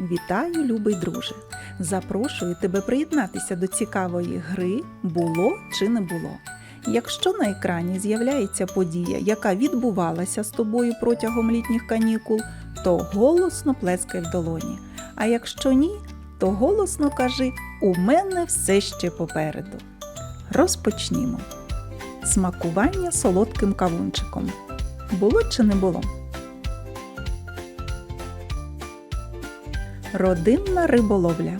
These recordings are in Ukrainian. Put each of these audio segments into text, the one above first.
Вітаю, любий друже! Запрошую тебе приєднатися до цікавої гри Було чи не було. Якщо на екрані з'являється подія, яка відбувалася з тобою протягом літніх канікул, то голосно плескай в долоні. А якщо ні, то голосно кажи У мене все ще попереду. Розпочнімо. Смакування солодким кавунчиком. Було чи не було? Родинна риболовля.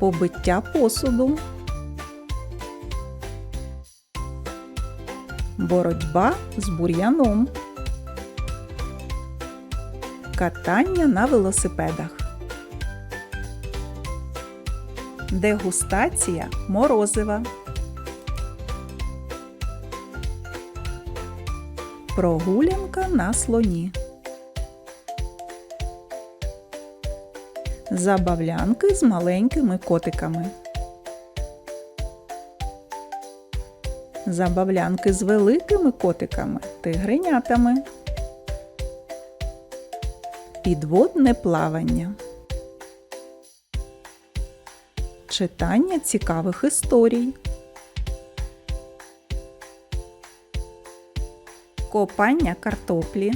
Побиття посуду. Боротьба з бур'яном. Катання на велосипедах. Дегустація морозива. Прогулянка на слоні. Забавлянки з маленькими котиками. Забавлянки з великими котиками, тигренятами. Підводне плавання. Читання цікавих історій. Копання картоплі.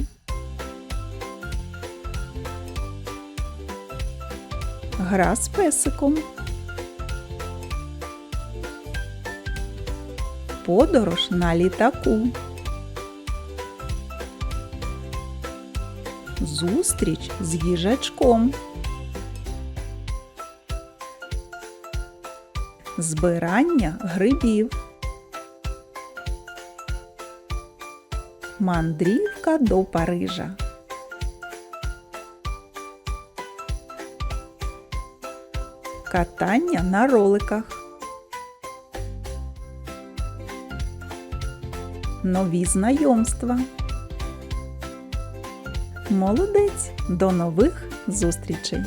Гра з песиком. Подорож на літаку. Зустріч з їжачком. Збирання грибів. Мандрівка до Парижа. Катання на роликах. Нові знайомства. Молодець. До нових зустрічей!